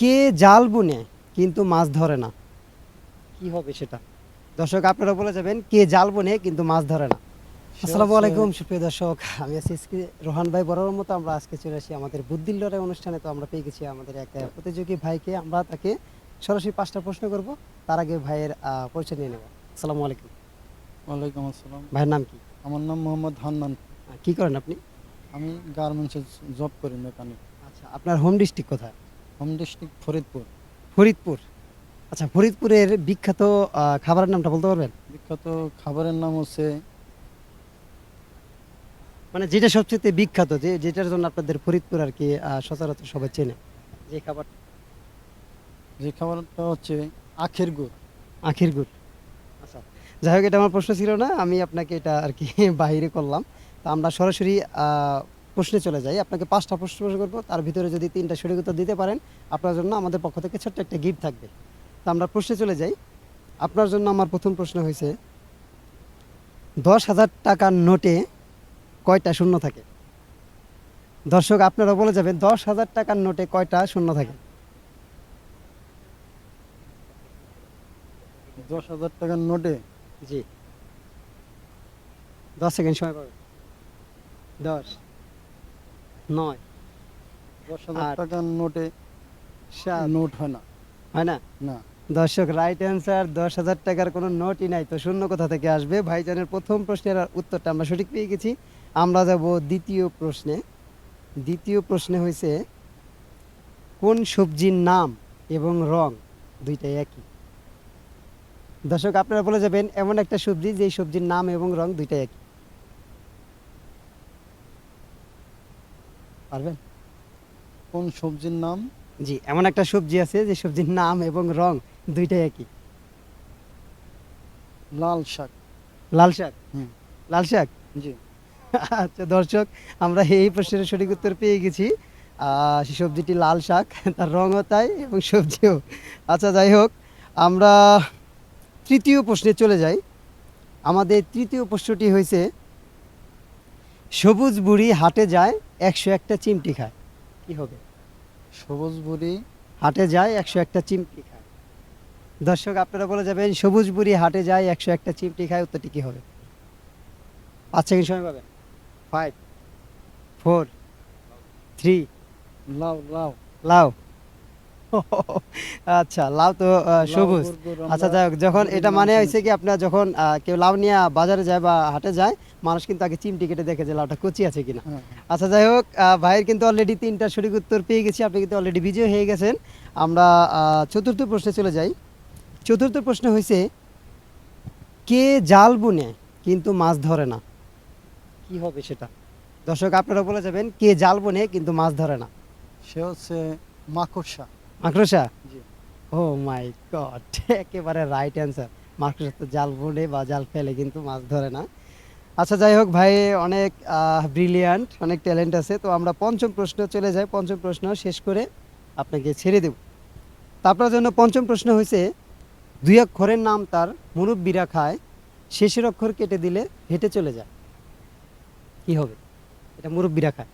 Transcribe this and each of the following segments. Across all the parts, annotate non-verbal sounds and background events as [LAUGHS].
কে জাল বুনে কিন্তু মাছ ধরে না। কি হবে সেটা? দর্শক আপনারা বলে যাবেন কে জাল বুনে কিন্তু মাছ ধরে না। আসসালামু আলাইকুম সুপ্রিয় দর্শক আমি আছি রোহান ভাই। বরাবর মতো আমরা আজকে চলে আসি আমাদের বুদ্ধির লড়াই অনুষ্ঠানে। তো আমরা পেয়ে গেছি আমাদের এক প্রতিযোগী ভাইকে। আমরা তাকে সরাসরি পাঁচটা প্রশ্ন করব। তার আগে ভাইয়ের পরিচয় নিয়ে নেব। আসসালামু আলাইকুম। ওয়ালাইকুম আসসালাম। ভাইয়ের নাম কি? আমার নাম মোহাম্মদ হান্নান। কি করেন আপনি? আমি গার্মেন্টসে জব করি মেকানিক। আচ্ছা আপনার হোম ডিস্ট্রিক্ট কোথায়? Home district Faridpur. ফরিদপুর? আচ্ছা ফরিদপুরের বিখ্যাত আহ, খাবারের নামটা বলতে পারবেন? বিখ্যাত খাবারের নাম হচ্ছে মানে যেটা সবচেয়ে বিখ্যাত যে যেটার জন্য আপনাদের ফরিদপুর আর কি আহ, সচরাচর সবাই চেনে যে খাবার যে খাবারটা হচ্ছে আখের গুড়। আখির গুড়। আচ্ছা যাই হোক এটা আমার প্রশ্ন ছিল না আমি আপনাকে এটা আর কি [LAUGHS] বাইরে করলাম। তো আমরা সরাসরি আহ, প্রশ্নে চলে যাই। আপনাকে পাঁচটা প্রশ্ন প্রশ্ন করব। তার ভিতরে যদি তিনটা সঠিক উত্তর দিতে পারেন আপনার জন্য আমাদের পক্ষ থেকে ছোট্ট একটা গিফট থাকবে। তো আমরা প্রশ্নে চলে যাই। আপনার জন্য আমার প্রথম প্রশ্ন হয়েছে দশ হাজার টাকার নোটে কয়টা শূন্য থাকে? দর্শক আপনারা বলে যাবেন দশ হাজার টাকার নোটে কয়টা শূন্য থাকে? দশ হাজার টাকার নোটে? জি। দশ সেকেন্ড সময় পাবে। দশ। নয়। দশ হাজার। টাকার নোটে নোট হয় না। হয় না? না। দর্শক রাইট অ্যান্সার দশ হাজার টাকার কোনো নোটই নাই। তো শূন্য কোথা থেকে আসবে? ভাইজানের প্রথম প্রশ্নের উত্তরটা আমরা সঠিক পেয়ে গেছি। আমরা যাব দ্বিতীয় প্রশ্নে। দ্বিতীয় প্রশ্নে হয়েছে কোন সবজির নাম এবং রং দুইটাই একই? দর্শক আপনারা বলে যাবেন এমন একটা সবজি যে সবজির নাম এবং রং দুইটাই একই। পারবেন? কোন সবজির নাম? জি এমন একটা সবজি আছে যে সবজির নাম এবং রং দুইটাই একই। লাল শাক। লাল শাক? হুম। লাল শাক? জি। আচ্ছা দর্শক আমরা এই প্রশ্নের সঠিক উত্তর পেয়ে গেছি। সে সবজিটি লাল শাক তার রঙও তাই এবং সবজিও। আচ্ছা যাই হোক আমরা তৃতীয় প্রশ্নে চলে যাই। আমাদের তৃতীয় প্রশ্নটি হয়েছে সবুজ বুড়ি হাটে যায় একশো একটা চিমটি খায়। কি হবে? সবুজ বুড়ি? হাটে যায় একশো একটা চিমটি খায়। দর্শক আপনারা বলে যাবেন সবুজ বুড়ি হাটে যায় একশো একটা চিমটি খায় উত্তরটি কী হবে? পাঁচ সেকেন্ড সময় পাবেন। ফাইভ ফোর থ্রি লাউ লাউ লাউ [LAUGHS] আচ্ছা লাউ তো সবুজ। আচ্ছা যাই হোক যখন এটা মানে হয়েছে কি আপনার যখন আহ, কেউ লাউ নিয়ে বাজারে যায় বা হাটে যায় মানুষ কিন্তু আগে চিমটি কেটে দেখে যে লাউটা কচি আছে কিনা। হ্যাঁ, আচ্ছা যাই হোক ভাইয়ের কিন্তু অলরেডি তিনটা সঠিক উত্তর পেয়ে গেছি আপনি কিন্তু অলরেডি বিজয় হয়ে গেছেন। আমরা চতুর্থ প্রশ্নে চলে যাই। চতুর্থ প্রশ্ন হয়েছে কে জাল বুনে কিন্তু মাছ ধরে না? কি হবে সেটা? দর্শক আপনারা বলে যাবেন কে জাল বুনে কিন্তু মাছ ধরে না? সে হচ্ছে মাকড়সা। মাকড়সা ও মাই গড একেবারে রাইট অ্যান্সার মাকড়সা তো জাল বুনে বা জাল ফেলে কিন্তু মাছ ধরে না। আচ্ছা যাই হোক ভাই অনেক ব্রিলিয়ান্ট অনেক ট্যালেন্ট আছে। তো আমরা পঞ্চম প্রশ্ন চলে যাই। পঞ্চম প্রশ্ন শেষ করে আপনাকে ছেড়ে দেব। তো আপনার জন্য পঞ্চম প্রশ্ন হয়েছে দুই অক্ষরের নাম তার মুরব্বীরা খায় শেষের অক্ষর কেটে দিলে হেঁটে চলে যায়। কি হবে? এটা মুরব্বীরা খায়।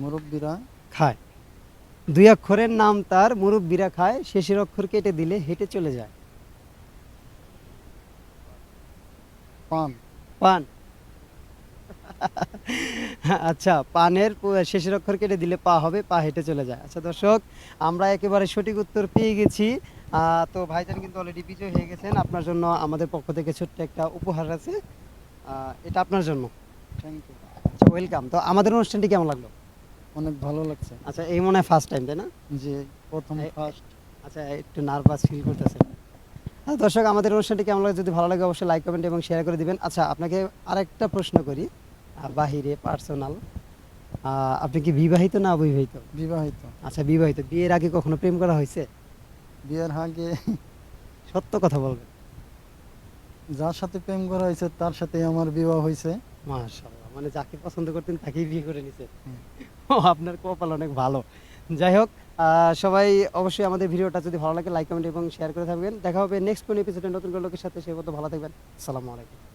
মুরব্বীরা? খায়। দুই অক্ষরের নাম তার মুরব্বীরা খায় শেষের অক্ষর কেটে দিলে হেঁটে চলে যায়। পান। পান। আচ্ছা পানের শেষের অক্ষর কেটে দিলে পা হবে পা হেঁটে চলে যায়। আচ্ছা দর্শক আমরা একেবারে সঠিক উত্তর পেয়ে গেছি। তো ভাইজান কিন্তু অলরেডি বিজয় হয়ে গেছেন। আপনার জন্য আমাদের পক্ষ থেকে ছোট্ট একটা উপহার আছে। এটা আপনার জন্য। থ্যাংক ইউ আচ্ছা ওয়েলকাম তো আমাদের অনুষ্ঠানটি কেমন লাগল? অনেক ভালো লাগছে। আচ্ছা এই মনে হয় ফার্স্ট টাইম তাই না? যে প্রথম ফার্স্ট আচ্ছা একটু নার্ভাস ফিল করতেছেন। আচ্ছা, দর্শক আমাদের অনুষ্ঠানটি কেমন লাগে যদি ভালো লাগে অবশ্যই লাইক কমেন্ট এবং শেয়ার করে দিবেন। আচ্ছা আপনাকে আরেকটা প্রশ্ন করি বাহিরে পার্সোনাল আপনি কি বিবাহিত না অবিবাহিত? বিবাহিত। আচ্ছা বিবাহিত। বিয়ের আগে কখনো প্রেম করা হয়েছে? বিয়ের আগে সত্য কথা বলবেন। যার সাথে প্রেম করা হয়েছে তার সাথে আমার বিবাহ হয়েছে। মাশাআল্লাহ। মানে যাকে পছন্দ করতেন তাকেই বিয়ে করে নিছে। ও আপনার কপাল অনেক ভালো। যাই হোক আহ, সবাই অবশ্যই আমাদের ভিডিওটা যদি ভালো লাগে লাইক কমেন্ট এবং শেয়ার করে থাকবেন। দেখা হবে নেক্সট কোন এপিসোডে নতুন কোনো লোকের সাথে সে মতো ভালো থাকবেন। আসসালামু আলাইকুম।